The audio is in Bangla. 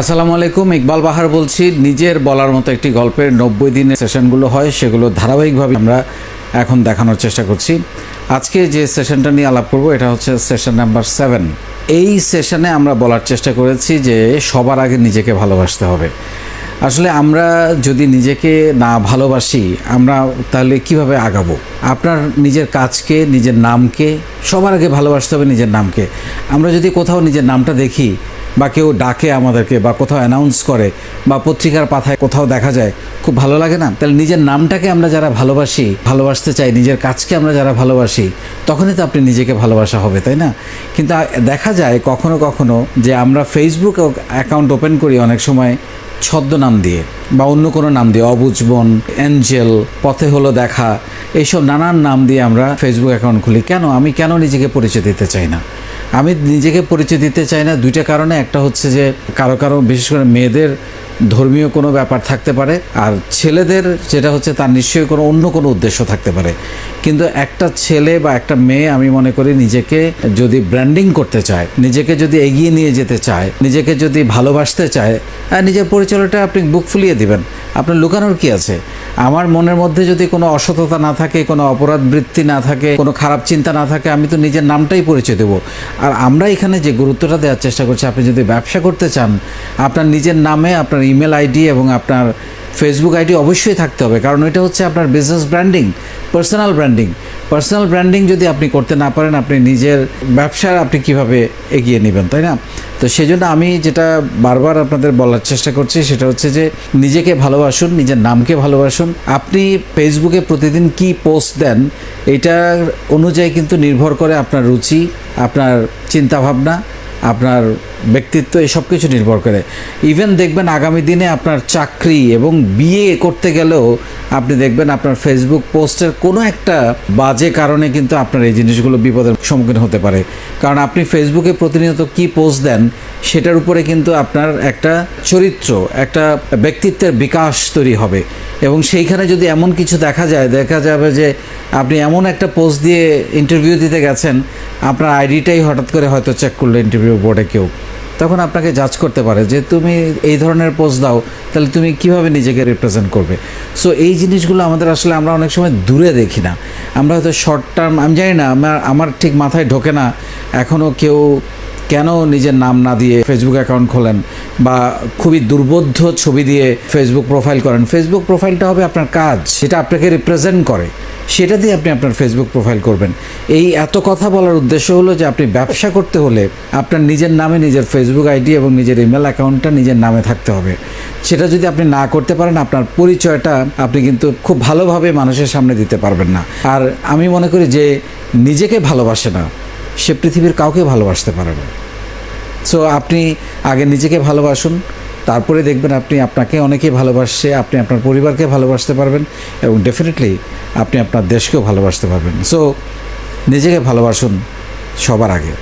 আসসালামু আলাইকুম, ইকবাল বাহার বলছি। নিজের বলার মতো একটি গল্পের নব্বই দিনের সেশনগুলো হয়, সেগুলো ধারাবাহিকভাবে আমরা এখন দেখানোর চেষ্টা করছি। আজকে যে সেশনটা নিয়ে আলাপ করব, এটা হচ্ছে সেশন নাম্বার সেভেন। এই সেশনে আমরা বলার চেষ্টা করেছি যে সবার আগে নিজেকে ভালোবাসতে হবে। আসলে আমরা যদি নিজেকে না ভালোবাসি, আমরা তাহলে কীভাবে আগাবো? আপনার নিজের কাজকে, নিজের নামকে, সবার আগে ভালোবাসতে হবে নিজের নামকে। আমরা যদি কোথাও নিজের নামটা দেখি বা কেউ ডাকে আমাদেরকে বা কোথাও অ্যানাউন্স করে বা পত্রিকার পাথায় কোথাও দেখা যায়, খুব ভালো লাগে না? তাহলে নিজের নামটাকে আমরা যারা ভালোবাসি, ভালোবাসতে চাই, নিজের কাজকে আমরা যারা ভালোবাসি, তখনই তো আপনি নিজেকে ভালোবাসা হবে, তাই না? কিন্তু দেখা যায় কখনো কখনো যে আমরা ফেসবুক অ্যাকাউন্ট ওপেন করি অনেক সময় ছদ্মনাম দিয়ে বা অন্য কোনো নাম দিয়ে অবুজবন অ্যাঞ্জেল পথে হলো দেখা, এইসব নানান নাম দিয়ে আমরা ফেসবুক অ্যাকাউন্ট খুলি। কেন? আমি কেন নিজেকে পরিচয় দিতে চাই না? আমি নিজেকে পরিচয় দিতে চাই না। দুইটা কারণে। একটা হচ্ছে যে, কারও কারও, বিশেষ করে মেয়েদের ধর্মীয় কোনো ব্যাপার থাকতে পারে, আর ছেলেদের যেটা হচ্ছে তার নিশ্চয়ই কোনো, অন্য কোনো উদ্দেশ্য থাকতে পারে। কিন্তু একটা ছেলে বা একটা মেয়ে, আমি মনে করি নিজেকে যদি ব্র্যান্ডিং করতে চায়, নিজেকে যদি এগিয়ে নিয়ে যেতে চায়, নিজেকে যদি ভালোবাসতে চায়, আর নিজের পরিচয়টা আপনি বুক ফুলিয়ে দিবেন। আপনার লুকানোর কি আছে? আমার মনের মধ্যে যদি কোনো অসততা না থাকে, কোনো অপরাধ বৃত্তি না থাকে, কোনো খারাপ চিন্তা না থাকে, আমি তো নিজের নামটাই পরিচয় দেবো। আর আমরা এখানে যে গুরুত্বটা দেওয়ার চেষ্টা করছি, আপনি যদি ব্যবসা করতে চান, আপনার নিজের নামে আপনার ইমেল আইডি এবং আপনার ফেসবুক আইডি অবশ্যই থাকতে হবে, কারণ এটা হচ্ছে আপনার business branding personal branding personal branding যদি আপনি করতে না পারেন, আপনি নিজের ব্যবসা আপনি কীভাবে এগিয়ে নেবেন, তাই না? তো সেই জন্য আমি যেটা বারবার আপনাদের বলার চেষ্টা করছি, সেটা হচ্ছে যে নিজেকে ভালোবাসুন, নিজের নামকে ভালোবাসুন। আপনি ফেসবুকে প্রতিদিন কি পোস্ট দেন এটার অনুযায়ী কিন্তু নির্ভর করে আপনার রুচি, আপনার চিন্তাভাবনা আপনার ব্যক্তিত্ব এই সব কিছু নির্ভর করে। ইভেন দেখবেন আগামী দিনে আপনার চাকরি এবং বিয়ে করতে গেলেও আপনি দেখবেন আপনার ফেসবুক পোস্টের কোনো একটা বাজে কারণে কিন্তু আপনার এই জিনিসগুলো বিপদের সম্মুখীন হতে পারে। কারণ আপনি ফেসবুকে প্রতিনিয়ত কি পোস্ট দেন, সেটার উপরে কিন্তু আপনার একটা চরিত্র, একটা ব্যক্তিত্বের বিকাশ তৈরি হবে। এবং সেইখানে যদি এমন কিছু দেখা যায়, দেখা যাবে যে আপনি এমন একটা পোস্ট দিয়ে ইন্টারভিউ দিতে গেছেন, আপনার আইডিটাই হঠাৎ করে হয়তো চেক করল ইন্টারভিউ বোর্ডে কেউ। তখন আপনাকে জাজ করতে পারে যে তুমি এই ধরনের পোস্ট দাও, তাহলে তুমি কীভাবে নিজেকে রিপ্রেজেন্ট করবে? সো এই জিনিসগুলো আমাদের আসলে আমরা অনেক সময় দূরে দেখি না। আমরা হয়তো শর্ট টার্ম আমি জানি না, আমার আমার ঠিক মাথায় ঢোকে না। এখনও কেউ কেন নিজের নাম না দিয়ে ফেসবুক অ্যাকাউন্ট খোলেন? বা খুবই দুর্বোধ্য ছবি দিয়ে ফেসবুক প্রোফাইল করেন। ফেসবুক প্রোফাইলটা হবে আপনার কাজ, সেটা আপনাকে রিপ্রেজেন্ট করে। সেটা দিয়ে আপনি আপনার ফেসবুক প্রোফাইল করবেন। এই এত কথা বলার উদ্দেশ্য হলো যে আপনি ব্যবসা করতে হলে আপনার নিজের নামে নিজের ফেসবুক আইডি এবং নিজের ইমেল অ্যাকাউন্টটা নিজের নামে থাকতে হবে। সেটা যদি আপনি না করতে পারেন, আপনার পরিচয়টা আপনি কিন্তু খুব ভালোভাবে মানুষের সামনে দিতে পারবেন না। আর আমি মনে করি যে নিজেকে ভালোবাসে না, সে পৃথিবীর কাউকে ভালোবাসতে পারে না। সো আপনি আগে নিজেকে ভালোবাসুন, তারপরে দেখবেন আপনি আপনাকে অনেকেই ভালোবাসছে আপনি আপনার পরিবারকে ভালোবাসতে পারবেন এবং ডেফিনেটলি আপনি আপনার দেশকেও ভালোবাসতে পারবেন। সো নিজেকে ভালোবাসুন সবার আগে।